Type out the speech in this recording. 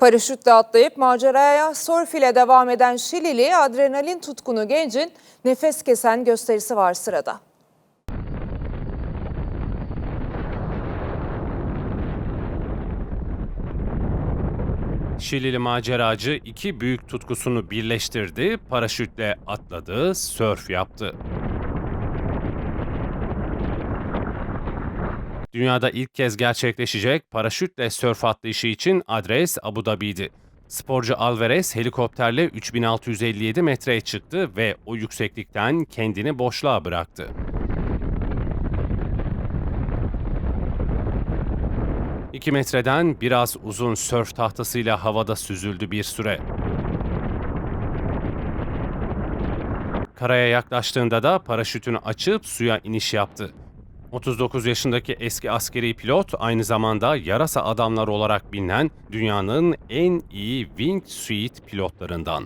Paraşütle atlayıp maceraya surf ile devam eden Şilili adrenalin tutkunu gencin nefes kesen gösterisi var sırada. Şilili maceracı iki büyük tutkusunu birleştirdi, paraşütle atladı, sörf yaptı. Dünyada ilk kez gerçekleşecek paraşütle sörf atlayışı için adres Abu Dhabi'ydi. Sporcu Alvarez helikopterle 3657 metreye çıktı ve o yükseklikten kendini boşluğa bıraktı. İki metreden biraz uzun sörf tahtasıyla havada süzüldü bir süre. Karaya yaklaştığında da paraşütünü açıp suya iniş yaptı. 39 yaşındaki eski askeri pilot aynı zamanda yarasa adamlar olarak bilinen dünyanın en iyi wingsuit pilotlarından.